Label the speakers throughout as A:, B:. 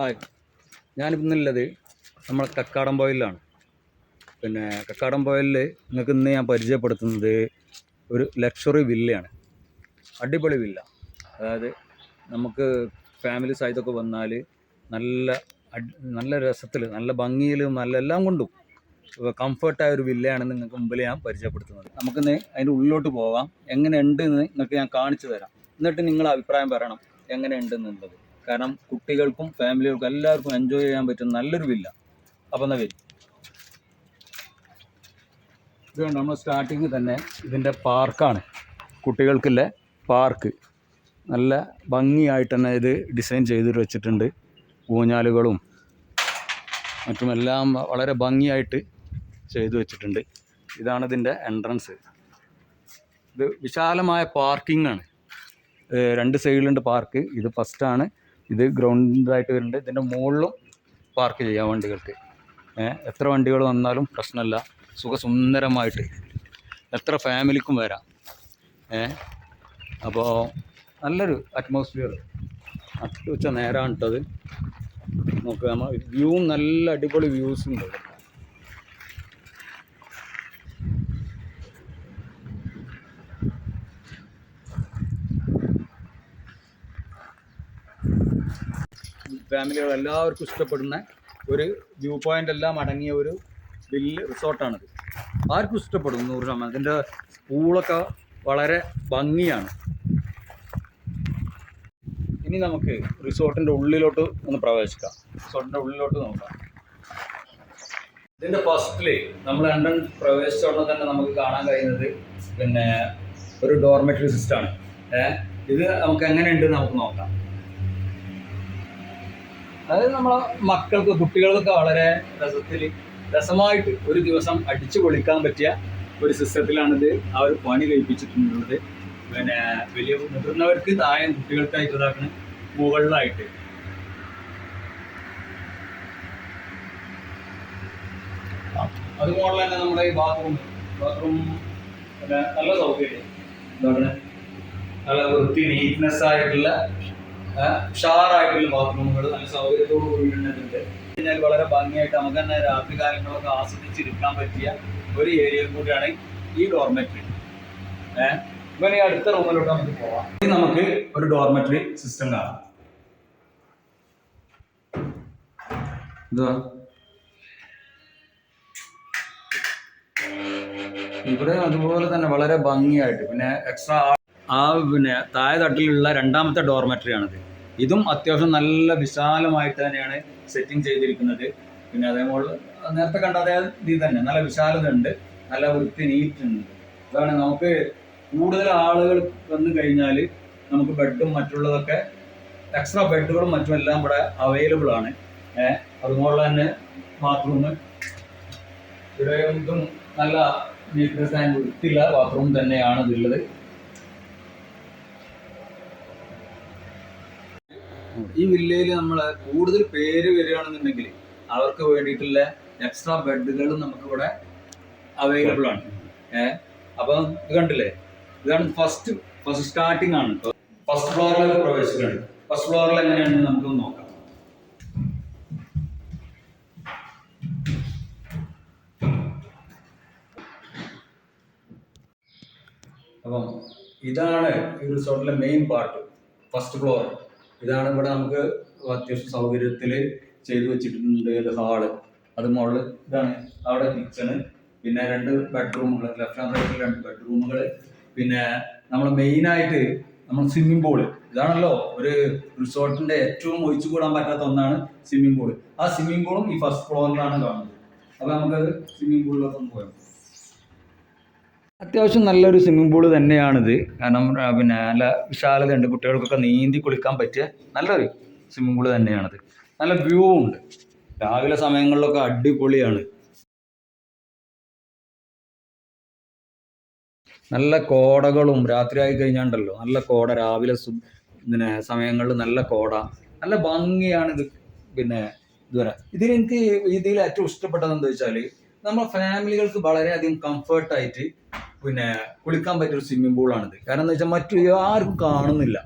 A: Hi. ഞാനിന്നുള്ളത് നമ്മൾ കക്കാടം പോയിലാണ് പിന്നെ കക്കാടം പോയിലിൽ നിങ്ങൾക്ക് ഇന്ന് ഞാൻ പരിചയപ്പെടുത്തുന്നത് ഒരു ലക്ഷറി വില്ലയാണ് അടിപൊളി വില്ല അതായത് നമുക്ക് ഫാമിലി സഹിതമൊക്കെ വന്നാൽ നല്ല നല്ല രസത്തിൽ നല്ല ഭംഗിയിലും നല്ല എല്ലാം കൊണ്ടും കംഫർട്ടായ ഒരു വില്ലയാണ് നിങ്ങൾക്ക് മുമ്പിൽ ഞാൻ പരിചയപ്പെടുത്തുന്നത്. നമുക്കിന്ന് അതിന്റെ ഉള്ളിലോട്ട് പോകാം. എങ്ങനെയുണ്ട് എന്ന് നിങ്ങൾക്ക് ഞാൻ കാണിച്ചു തരാം. എന്നിട്ട് നിങ്ങളുടെ അഭിപ്രായം പറയണം. എങ്ങനെയുണ്ട് എന്നുള്ളത്. കാരണം കുട്ടികൾക്കും ഫാമിലികൾക്കും എല്ലാവർക്കും എൻജോയ് ചെയ്യാൻ പറ്റുന്ന നല്ലൊരു വില്ല അപ്പം എന്നാൽ വരും ഇതുകൊണ്ട് നമ്മൾ സ്റ്റാർട്ടിങ് തന്നെ ഇതിന്റെ പാർക്കാണ് കുട്ടികൾക്കുള്ള പാർക്ക് നല്ല ഭംഗിയായിട്ട് തന്നെ ഇത് ഡിസൈൻ ചെയ്ത് വെച്ചിട്ടുണ്ട്. ഊഞ്ഞാലുകളും മറ്റുമെല്ലാം വളരെ ഭംഗിയായിട്ട് ചെയ്തു വെച്ചിട്ടുണ്ട്. ഇതാണ് ഇതിന്റെ എൻട്രൻസ് ഇത് വിശാലമായ പാർക്കിംഗ് ആണ്. രണ്ട് സൈഡിലുണ്ട് പാർക്ക് ഇത് ഫസ്റ്റാണ് ഇത് ഗ്രൗണ്ടായിട്ട് വരുന്നുണ്ട്. ഇതിന്റെ മുകളിലും പാർക്ക് ചെയ്യാം വണ്ടികൾക്ക്. എത്ര വണ്ടികൾ വന്നാലും പ്രശ്നമല്ല സുഖസുന്ദരമായിട്ട്. എത്ര ഫാമിലിക്കും വരാം. അപ്പോൾ നല്ലൊരു അറ്റ്മോസ്ഫിയർ അത് വെച്ച നേരാണ് ഇട്ടത് നോക്കുക നമ്മൾ വ്യൂവും നല്ല അടിപൊളി വ്യൂസ് ഉണ്ട്. ഫാമിലികൾ എല്ലാവർക്കും ഇഷ്ടപ്പെടുന്ന ഒരു വ്യൂ പോയിന്റ് എല്ലാം അടങ്ങിയ ഒരു വലിയ റിസോർട്ടാണിത്. ആർക്കും ഇഷ്ടപ്പെടും നൂറ് ശതമാനം. ഇതിന്റെ പൂളൊക്കെ വളരെ ഭംഗിയാണ്. ഇനി നമുക്ക് റിസോർട്ടിന്റെ ഉള്ളിലോട്ട് ഒന്ന് പ്രവേശിക്കാം. റിസോർട്ടിന്റെ ഉള്ളിലോട്ട് നോക്കാം. ഇതിന്റെ ഫസ്റ്റിൽ നമ്മൾ ലണ്ടൻ പ്രവേശിച്ച ഉടനെ തന്നെ നമുക്ക് കാണാൻ കഴിയുന്നത് പിന്നെ ഒരു ഡോർമെറ്ററി സിസ്റ്റമാണ് ഇത് നമുക്ക് എങ്ങനെയുണ്ട് നമുക്ക് നോക്കാം. അതായത് നമ്മളെ മക്കൾക്ക് കുട്ടികൾക്കൊക്കെ വളരെ രസത്തിൽ രസമായിട്ട് ഒരു ദിവസം അടിച്ചു പൊളിക്കാൻ പറ്റിയ ഒരു സിസ്റ്റത്തിലാണിത് ആ ഒരു പണി കഴിപ്പിച്ചിട്ടുള്ളത്. പിന്നെ വലിയ മുതിർന്നവർക്ക് താഴെ കുട്ടികൾക്കായിട്ട് ഇതാക്കണ മുകളിലായിട്ട്. അതുപോലെ തന്നെ നമ്മുടെ ഈ ബാത്റൂം ബാത്റൂം നല്ല സൗകര്യം. എന്താണ് നല്ല വൃത്തി നീറ്റ്നെസ് ആയിട്ടുള്ള ഉഷാറായിട്ടുള്ള ബാത്റൂമുകൾ നല്ല സൗകര്യത്തോട് കൂടിയിട്ടുണ്ട് കഴിഞ്ഞാൽ വളരെ ഭംഗിയായിട്ട് നമുക്ക് തന്നെ രാത്രി കാലങ്ങളൊക്കെ ആസ്വദിച്ചിരിക്കാൻ പറ്റിയ ഒരു ഏരിയ കൂടിയാണ് ഈ ഡോർമെറ്ററി ഏഹ് ഇവനെ അടുത്ത റൂമിലോട്ട് നമുക്ക് പോവാം. ഇനി നമുക്ക് ഒരു ഡോർമെറ്ററി സിസ്റ്റം കാണാം. ഇവിടെ അതുപോലെ തന്നെ വളരെ ഭംഗിയായിട്ട് പിന്നെ എക്സ്ട്രാ ആ പിന്നെ താഴെ തട്ടിലുള്ള രണ്ടാമത്തെ ഡോർമെറ്ററി ആണിത്. ഇതും അത്യാവശ്യം നല്ല വിശാലമായിട്ട് തന്നെയാണ് സെറ്റിംഗ് ചെയ്തിരിക്കുന്നത്. പിന്നെ അതേപോലെ നേരത്തെ കണ്ട അതേ ഇത് തന്നെ നല്ല വിശാലത ഉണ്ട് നല്ല വൃത്തി നീറ്റ് ഉണ്ട് അതാണ് നമുക്ക് കൂടുതൽ ആളുകൾ വന്നു കഴിഞ്ഞാൽ നമുക്ക് ബെഡും മറ്റുള്ളതൊക്കെ എക്സ്ട്രാ ബെഡുകളും മറ്റും എല്ലാം ഇവിടെ അവൈലബിൾ ആണ്. അതുപോലെ തന്നെ ബാത്റൂം. ഇവിടെ ഇതും നല്ല നീറ്റ്നെസ് ആൻഡ് വൃത്തിയുള്ള ബാത്റൂം തന്നെയാണ് ഇതുള്ളത് ഈ വില്ലയിൽ നമ്മൾ കൂടുതൽ പേര് വരികയാണെന്നുണ്ടെങ്കിൽ അവർക്ക് വേണ്ടിയിട്ടുള്ള എക്സ്ട്രാ ബെഡുകളും നമുക്ക് ഇവിടെ അവൈലബിൾ ആണ്. ഏഹ് അപ്പം ഇത് കണ്ടില്ലേ? ഇതാണ് ഫസ്റ്റ് ഫസ്റ്റ് സ്റ്റാർട്ടിംഗ് ആണ്. ഫസ്റ്റ് ഫ്ലോറിലേക്ക് പ്രവേശിക്കുകയാണ് ഫസ്റ്റ് ഫ്ലോറിൽ എങ്ങനെയാണെന്ന് നമുക്ക് നോക്കാം. അപ്പം ഇതാണ് ഈ റിസോർട്ടിലെ മെയിൻ പാർട്ട് ഫസ്റ്റ് ഫ്ലോർ ഇതാണ് ഇവിടെ നമുക്ക് അത്യാവശ്യം സൗകര്യത്തിൽ ചെയ്തു വെച്ചിട്ടുണ്ട് ഹാൾ. അത് മുകളിൽ ഇതാണ് അവിടെ കിച്ചണ് പിന്നെ രണ്ട് ബെഡ്റൂമുകൾ ലെഫ്റ്റ് ആൻഡ് റൈറ്റിൽ രണ്ട് ബെഡ്റൂമുകൾ പിന്നെ നമ്മൾ മെയിനായിട്ട് നമ്മൾ സ്വിമ്മിംഗ് പൂൾ ഇതാണല്ലോ ഒരു റിസോർട്ടിന്റെ ഏറ്റവും ഒഴിച്ചു കൂടാൻ പറ്റാത്ത ഒന്നാണ് സ്വിമ്മിംഗ് പൂൾ ആ സ്വിമ്മിംഗ് പൂളും ഈ ഫസ്റ്റ് ഫ്ലോറിലാണ് കാണുന്നത്. അപ്പൊ നമുക്ക് സ്വിമ്മിംഗ് പൂളിലൊക്കെ പോയാൽ അത്യാവശ്യം നല്ലൊരു സ്വിമ്മിംഗ് പൂൾ തന്നെയാണിത്. കാരണം പിന്നെ നല്ല വിശാലതയുണ്ട്. കുട്ടികൾക്കൊക്കെ നീന്തി കുളിക്കാൻ പറ്റിയ നല്ലൊരു സ്വിമ്മിംഗ് പൂൾ തന്നെയാണിത്. നല്ല വ്യൂ ഉണ്ട് രാവിലെ സമയങ്ങളിലൊക്കെ അടിപൊളിയാണ്. നല്ല കോടകളും രാത്രിയായി കഴിഞ്ഞാണ്ടല്ലോ. നല്ല കോട. രാവിലെ പിന്നെ സമയങ്ങളിൽ നല്ല കോട. നല്ല ഭംഗിയാണ് ഇത്. പിന്നെ ഇതുവരെ. ഇതിൽ എനിക്ക് ഇതിൽ ഏറ്റവും ഇഷ്ടപ്പെട്ടത് എന്താ വെച്ചാൽ നമ്മുടെ ഫാമിലികൾക്ക് വളരെയധികം കംഫർട്ടായിട്ട് പിന്നെ കുളിക്കാൻ പറ്റിയ ഒരു സ്വിമ്മിംഗ് പൂളാണിത്. കാരണം എന്താ വെച്ചാൽ മറ്റു ആർക്കും കാണുന്നില്ല.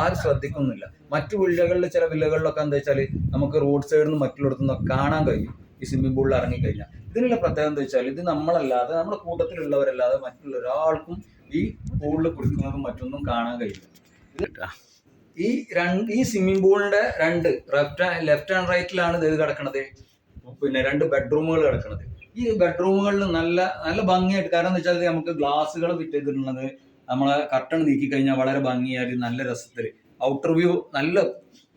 A: ആരും ശ്രദ്ധിക്കുന്നില്ല. മറ്റു വില്ലകളിൽ ചില വില്ലകളിലൊക്കെ എന്താ വെച്ചാൽ നമുക്ക് റോഡ് സൈഡിൽ നിന്ന് മറ്റുള്ളിടത്തു നിന്നൊക്കെ കാണാൻ കഴിയും. ഈ സ്വിമ്മിംഗ് പൂളിൽ ഇറങ്ങിക്കഴിഞ്ഞാൽ ഇതിനുള്ള പ്രത്യേകത എന്താ വെച്ചാൽ ഇത് നമ്മളല്ലാതെ നമ്മുടെ കൂട്ടത്തിലുള്ളവരല്ലാതെ മറ്റുള്ള ഒരാൾക്കും ഈ പൂളിൽ കുളിക്കുന്നതും മറ്റൊന്നും കാണാൻ കഴിയില്ല. ഈ രണ്ട് ഈ സ്വിമ്മിംഗ് പൂളിന്റെ രണ്ട് ലെഫ്റ്റ് ലെഫ്റ്റ് ആൻഡ് റൈറ്റിലാണ് ഇത് കിടക്കുന്നത് പിന്നെ രണ്ട് ബെഡ്റൂമുകൾ കിടക്കുന്നത് ഈ ബെഡ്റൂമുകളിൽ നല്ല നല്ല ഭംഗിയായിട്ട്. കാരണം എന്താ വെച്ചാൽ നമുക്ക് ഗ്ലാസ്സുകൾ ചെയ്തിട്ടുള്ളത് നമ്മളെ കർട്ടൺ നീക്കി കഴിഞ്ഞാൽ വളരെ ഭംഗിയായിട്ട് നല്ല രസത്തിൽ ഔട്ടർ വ്യൂ നല്ല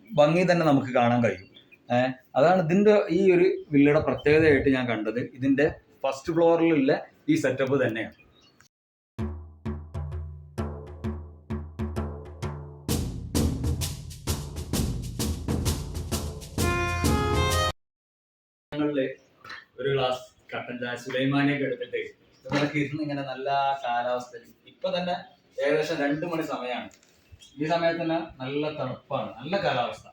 A: ഭംഗി തന്നെ നമുക്ക് കാണാൻ കഴിയും. അതാണ് ഇതിന്റെ ഈ ഒരു വില്ലയുടെ പ്രത്യേകതയായിട്ട് ഞാൻ കണ്ടത്. ഇതിന്റെ ഫസ്റ്റ് ഫ്ലോറിലുള്ള ഈ സെറ്റപ്പ് തന്നെയാണ്. ഒരു ഗ്ലാസ് കട്ടൻ ചായ സുലൈമാനിയൊക്കെ ഇരുന്ന് ഇങ്ങനെ നല്ല കാലാവസ്ഥ ഇപ്പൊ തന്നെ ഏകദേശം രണ്ടു മണി സമയമാണ് ഈ സമയത്ത് തന്നെ നല്ല തണുപ്പാണ് നല്ല കാലാവസ്ഥ.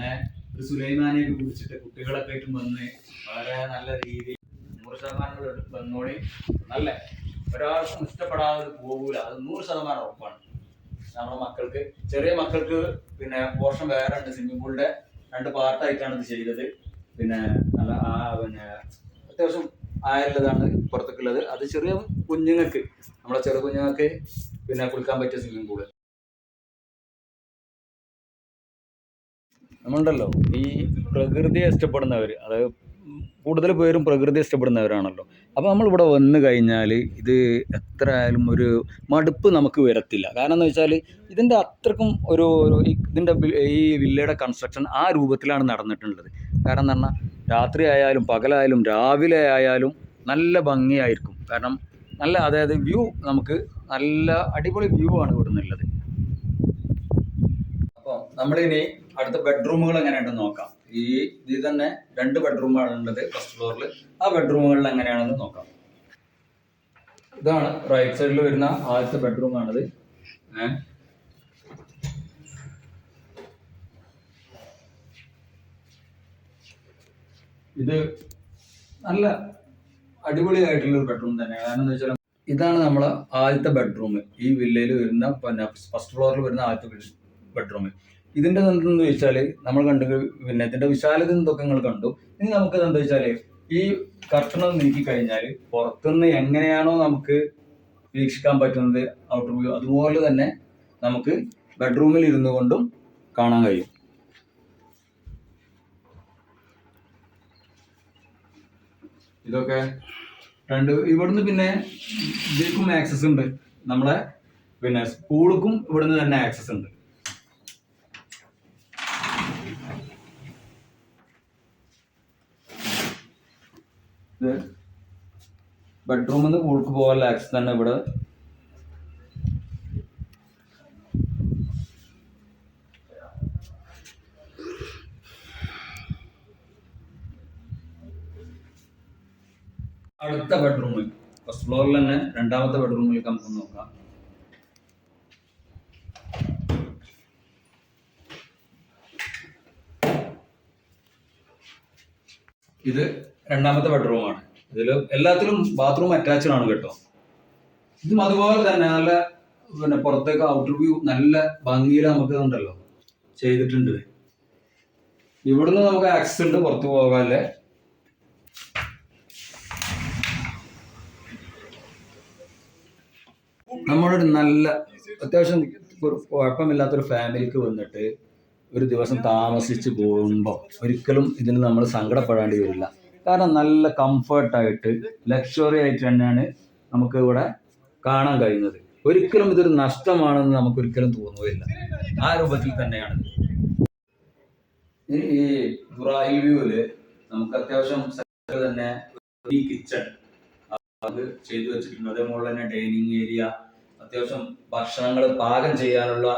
A: ഏഹ് ഒരു സുലൈമാനിയൊക്കെ കുടിച്ചിട്ട് കുട്ടികളൊക്കെ ആയിട്ടും വന്ന് വളരെ നല്ല രീതിയിൽ നൂറ് ശതമാനം വന്നോടി നല്ല ഒരാൾക്കും ഇഷ്ടപ്പെടാതെ പോകൂല അത് നൂറ് ശതമാനം ഉറപ്പാണ്. നമ്മുടെ മക്കൾക്ക് ചെറിയ മക്കൾക്ക് പിന്നെ പോർഷൻ വേറെ ഉണ്ട്. സ്വിമ്മിംഗ് പൂളിന്റെ രണ്ട് പാർട്ടായിട്ടാണ് ഇത് ചെയ്തത്. പിന്നെ നല്ല ആ പിന്നെ അത്യാവശ്യം ആയുള്ളതാണ് പുറത്തേക്കുള്ളത്. അത് ചെറിയ കുഞ്ഞുങ്ങൾക്ക് നമ്മളെ ചെറു കുഞ്ഞുങ്ങൾക്ക് പിന്നെ കുളിക്കാൻ പറ്റിയ സ്വിമ്മിംഗ് പൂൾ നമ്മളുണ്ടല്ലോ ഈ പ്രകൃതിയെ ഇഷ്ടപ്പെടുന്നവർ അതായത് കൂടുതൽ പേരും പ്രകൃതി ഇഷ്ടപ്പെടുന്നവരാണല്ലോ. അപ്പോൾ നമ്മളിവിടെ വന്നു കഴിഞ്ഞാൽ ഇത് എത്ര ആയാലും ഒരു മടുപ്പ് നമുക്ക് വരത്തില്ല. കാരണം എന്ന് വെച്ചാൽ ഇതിന്റെ അത്രക്കും ഒരു ഇതിന്റെ ഈ വില്ലയുടെ കൺസ്ട്രക്ഷൻ ആ രൂപത്തിലാണ് നടന്നിട്ടുള്ളത്. കാരണം എന്ന് പറഞ്ഞാൽ രാത്രി ആയാലും പകലായാലും രാവിലെ ആയാലും നല്ല ഭംഗിയായിരിക്കും. കാരണം നല്ല അതായത് വ്യൂ നമുക്ക് നല്ല അടിപൊളി വ്യൂ ആണ് ഇവിടെ നിന്നുള്ളത്. അപ്പോൾ നമ്മളിനി അടുത്ത ബെഡ്റൂമുകൾ എങ്ങനെയുണ്ടെന്ന് നോക്കാം. ഈ ഇതിൽ തന്നെ രണ്ട് ബെഡ്റൂമാണ് ഉള്ളത് ഫസ്റ്റ് ഫ്ലോറിൽ ആ ബെഡ്റൂമുകളിൽ എങ്ങനെയാണെന്ന് നോക്കാം. ഇതാണ് റൈറ്റ് സൈഡിൽ വരുന്ന ആദ്യത്തെ ബെഡ്റൂം ആണത് ഇത് നല്ല അടിപൊളിയായിട്ടുള്ള ഒരു ബെഡ്റൂം തന്നെയാണ്. കാരണം വെച്ചാൽ ഇതാണ് നമ്മളെ ആദ്യത്തെ ബെഡ്റൂം ഈ വില്ലയിൽ വരുന്ന പിന്നെ ഫസ്റ്റ് ഫ്ലോറിൽ വരുന്ന ആദ്യത്തെ ബെഡ്റൂം ഇതിന്റെ എന്തെന്ന് ചോദിച്ചാൽ നമ്മൾ കണ്ടു പിന്നെ ഇതിന്റെ വിശാലത എന്തൊക്കെ നിങ്ങൾ കണ്ടു. ഇനി നമുക്ക് എന്താ വെച്ചാൽ ഈ കർഷണം നീക്കി കഴിഞ്ഞാൽ പുറത്തുനിന്ന് എങ്ങനെയാണോ നമുക്ക് വീക്ഷിക്കാൻ പറ്റുന്നത് ഔട്ടർ വ്യൂ അതുപോലെ തന്നെ നമുക്ക് ബെഡ്റൂമിൽ ഇരുന്നു കൊണ്ടും കാണാൻ കഴിയും. ഇതൊക്കെ രണ്ട് ഇവിടുന്ന് പിന്നെ ഇതിലേക്കും ആക്സസ് ഉണ്ട്. നമ്മളെ പിന്നെ സ്കൂളുക്കും ഇവിടുന്ന് തന്നെ ആക്സസ് ഉണ്ട് ഇത് ബെഡ്റൂമിൽ നിന്ന് സ്കൂൾക്ക് പോകാനുള്ള ആക്സസ് തന്നെ ഇവിടെ. അടുത്ത ബെഡ്റൂമിൽ ഫസ്റ്റ് ഫ്ലോറിൽ തന്നെ രണ്ടാമത്തെ ബെഡ്റൂമിലേക്ക് നമുക്ക് നോക്കാം. ഇത് രണ്ടാമത്തെ ബെഡ്റൂമാണ് ഇതിൽ എല്ലാത്തിലും ബാത്റൂം അറ്റാച്ച്ഡ് ആണ് കേട്ടോ. ഇതും അതുപോലെ തന്നെ നല്ല പിന്നെ പുറത്തേക്ക് ഔട്ടർ വ്യൂ നല്ല ഭംഗിയിൽ നമുക്ക് ഉണ്ടല്ലോ ചെയ്തിട്ടുണ്ട്. ഇവിടുന്ന് നമുക്ക് ആക്സസ് ഉണ്ട് പുറത്തു പോകാല്ലേ? നമ്മളൊരു നല്ല അത്യാവശ്യം കുഴപ്പമില്ലാത്തൊരു ഫാമിലിക്ക് വന്നിട്ട് ഒരു ദിവസം താമസിച്ച് പോകുമ്പോൾ ഒരിക്കലും ഇതിന് നമ്മൾ സങ്കടപ്പെടേണ്ടി വരില്ല. കാരണം നല്ല കംഫർട്ടായിട്ട് ലക്ഷറി ആയിട്ട് തന്നെയാണ് നമുക്ക് ഇവിടെ കാണാൻ കഴിയുന്നത്. ഒരിക്കലും ഇതൊരു നഷ്ടമാണെന്ന് നമുക്ക് ഒരിക്കലും തോന്നുകയില്ല. ആ രൂപത്തിൽ തന്നെയാണ്. ഈ ദുറായി വ്യൂവിൽ നമുക്ക് അത്യാവശ്യം തന്നെ ഈ കിച്ചൺ അത് ചെയ്തു വെച്ചിട്ടുണ്ട്. അതേപോലെ തന്നെ ഡൈനിങ് ഏരിയ അത്യാവശ്യം ഭക്ഷണങ്ങൾ പാകം ചെയ്യാനുള്ള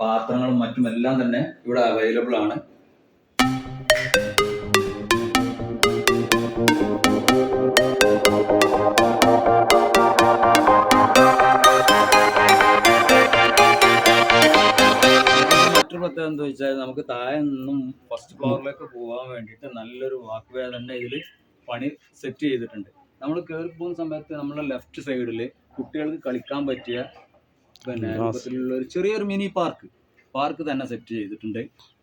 A: പാത്രങ്ങളും മറ്റും എല്ലാം തന്നെ ഇവിടെ അവൈലബിൾ ആണ്. പ്രത്യേകത എന്താ വെച്ചാൽ നമുക്ക് താഴെ നിന്നും ഫസ്റ്റ് ഫ്ലോറിലേക്ക് പോകാൻ വേണ്ടിയിട്ട് നല്ലൊരു വാക്ക് വേ തന്നെ ഇതിൽ പണി സെറ്റ് ചെയ്തിട്ടുണ്ട്. നമ്മൾ കയറി പോകുന്ന സമയത്ത് നമ്മുടെ ലെഫ്റ്റ് സൈഡിൽ കുട്ടികൾക്ക് കളിക്കാൻ പറ്റിയ പിന്നെ രൂപത്തിലുള്ള ഒരു ചെറിയൊരു മിനി പാർക്ക് പാർക്ക് തന്നെ സെറ്റ് ചെയ്തിട്ടുണ്ട്.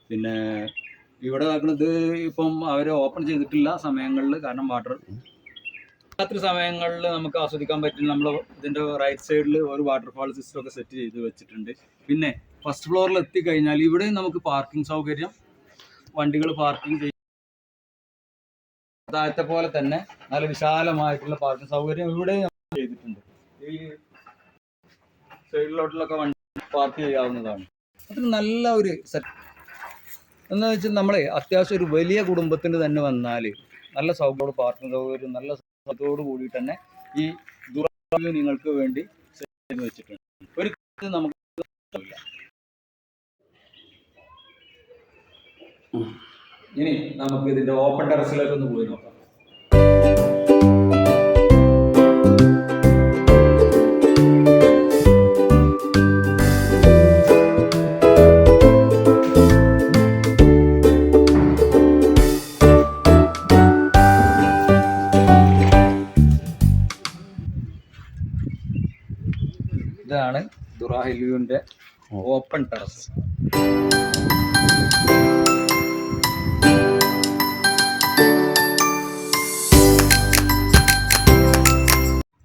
A: പിന്നെ ഇവിടെ നടക്കുന്നത് ഇപ്പം അവർ ഓപ്പൺ ചെയ്തിട്ടില്ല സമയങ്ങളിൽ കാരണം വാട്ടർ രാത്രി സമയങ്ങളിൽ നമുക്ക് ആസ്വദിക്കാൻ പറ്റും നമ്മൾ ഇതിന്റെ റൈറ്റ് സൈഡിൽ ഒരു വാട്ടർഫാൾ സിസ്റ്റം ഒക്കെ സെറ്റ് ചെയ്ത് വെച്ചിട്ടുണ്ട്. പിന്നെ ഫസ്റ്റ് ഫ്ലോറിൽ എത്തിക്കഴിഞ്ഞാൽ ഇവിടെ നമുക്ക് പാർക്കിംഗ് സൗകര്യം വണ്ടികൾ പാർക്കിംഗ് ചെയ്യും. താഴത്തെ പോലെ തന്നെ നല്ല വിശാലമായിട്ടുള്ള പാർക്കിംഗ് സൗകര്യം ഇവിടെ ചെയ്തിട്ടുണ്ട്. ഈ സൈഡിലോട്ടിലൊക്കെ വണ്ടി പാർക്ക് ചെയ്യാവുന്നതാണ്. അത് നല്ല ഒരു സെറ്റ് എന്ന് വെച്ചാൽ നമ്മളെ അത്യാവശ്യം ഒരു വലിയ കുടുംബത്തിന് തന്നെ വന്നാൽ നല്ല സൗകര്യം പാർക്കിംഗ് സൗകര്യം നല്ല സൗകര്യത്തോട് കൂടി തന്നെ ഈ ദുർബല നിങ്ങൾക്ക് വേണ്ടി വെച്ചിട്ടുണ്ട്. ഒരു നമുക്ക് ഇനി നമുക്ക് ഇതിന്റെ ഓപ്പൺ ടെറസിലേക്ക് ഒന്ന് പോയി നോക്കാം. ഇതാണ് ദുറാഹിലുവിന്റെ ഓപ്പൺ ടെറസ്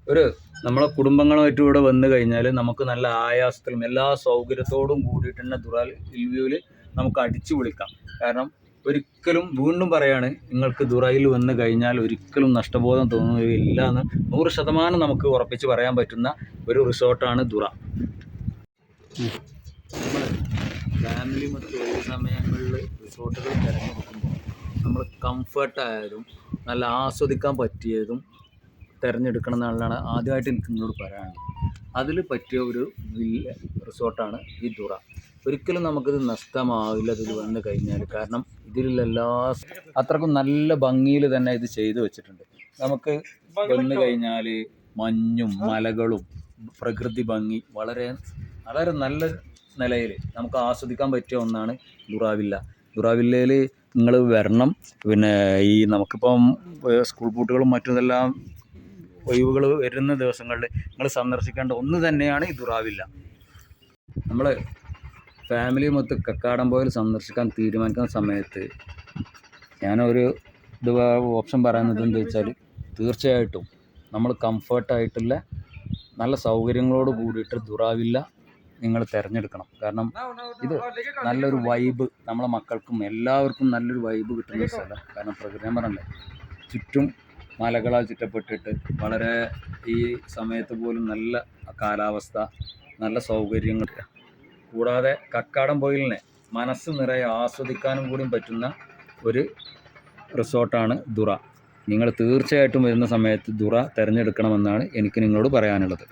A: ഒരു നമ്മളെ കുടുംബങ്ങളുമായിട്ട് ഇവിടെ വന്നു കഴിഞ്ഞാൽ നമുക്ക് നല്ല ആയാസത്തിലും എല്ലാ സൗകര്യത്തോടും കൂടിയിട്ട് തന്നെ ദുറാൽ ഇൽവ്യൂവിൽ നമുക്ക് അടിച്ചു വിളിക്കാം. കാരണം ഒരിക്കലും വീണ്ടും പറയാണ് നിങ്ങൾക്ക് ദുറയിൽ വന്നു കഴിഞ്ഞാൽ ഒരിക്കലും നഷ്ടബോധം തോന്നുകയില്ല എന്ന് നൂറ് ശതമാനം നമുക്ക് ഉറപ്പിച്ച് പറയാൻ പറ്റുന്ന ഒരു റിസോർട്ടാണ് ദുറ. ഫാമിലി മറ്റ് ഒഴിവ് സമയങ്ങളിൽ റിസോർട്ടുകൾ തിരഞ്ഞെടുക്കുമ്പോൾ നമ്മൾ കംഫർട്ടായതും നല്ല ആസ്വദിക്കാൻ പറ്റിയതും തിരഞ്ഞെടുക്കണം എന്നുള്ളതാണ് ആദ്യമായിട്ട് എനിക്ക് നിങ്ങളോട് പറയാനുള്ളത്. അതിൽ പറ്റിയ ഒരു വില്ല റിസോർട്ടാണ് ഈ ദുറ. ഒരിക്കലും നമുക്കിത് നഷ്ടമാവില്ല ഇതിൽ വന്നു കഴിഞ്ഞാൽ. കാരണം ഇതിലുള്ള എല്ലാ അത്രക്കും നല്ല ഭംഗിയിൽ തന്നെ ഇത് ചെയ്തു വെച്ചിട്ടുണ്ട്. നമുക്ക് വന്നു കഴിഞ്ഞാൽ മഞ്ഞും മലകളും പ്രകൃതി ഭംഗി വളരെ വളരെ നല്ല നിലയിൽ നമുക്ക് ആസ്വദിക്കാൻ പറ്റിയ ഒന്നാണ് ദുറാവില്ല ദുറാവില്ലയിൽ നിങ്ങൾ വരണം. പിന്നെ ഈ നമുക്കിപ്പം സ്കൂൾ പൂട്ടുകളും മറ്റുമെല്ലാം ഒഴിവുകൾ വരുന്ന ദിവസങ്ങളിൽ നിങ്ങൾ സന്ദർശിക്കേണ്ട ഒന്ന് തന്നെയാണ് ഈ ദുറാവില്ല. നമ്മൾ ഫാമിലി മൊത്ത് കക്കാടംപോയിൽ സന്ദർശിക്കാൻ തീരുമാനിക്കുന്ന സമയത്ത് ഞാനൊരു ഇത് ഓപ്ഷൻ പറയുന്നത് എന്താ വെച്ചാൽ തീർച്ചയായിട്ടും നമ്മൾ കംഫർട്ടായിട്ടുള്ള നല്ല സൗകര്യങ്ങളോട് കൂടിയിട്ട് ദുറാവില്ല നിങ്ങൾ തിരഞ്ഞെടുക്കണം. കാരണം ഇത് നല്ലൊരു വൈബ് നമ്മളെ മക്കൾക്കും എല്ലാവർക്കും നല്ലൊരു വൈബ് കിട്ടുന്ന സ്ഥലം. കാരണം പ്രകൃതി പറഞ്ഞില്ലേ ചുറ്റും മലകളാൽ ചുറ്റപ്പെട്ടിട്ട് വളരെ ഈ സമയത്ത് പോലും നല്ല കാലാവസ്ഥ നല്ല സൗകര്യങ്ങൾ. കൂടാതെ കക്കാടം പോയിലിനെ മനസ്സ് നിറയെ ആസ്വദിക്കാനും കൂടി പറ്റുന്ന ഒരു റിസോർട്ടാണ് ദുറ. നിങ്ങൾ തീർച്ചയായിട്ടും വരുന്ന സമയത്ത് ദുറ തിരഞ്ഞെടുക്കണമെന്നാണ് എനിക്ക് നിങ്ങളോട് പറയാനുള്ളത്.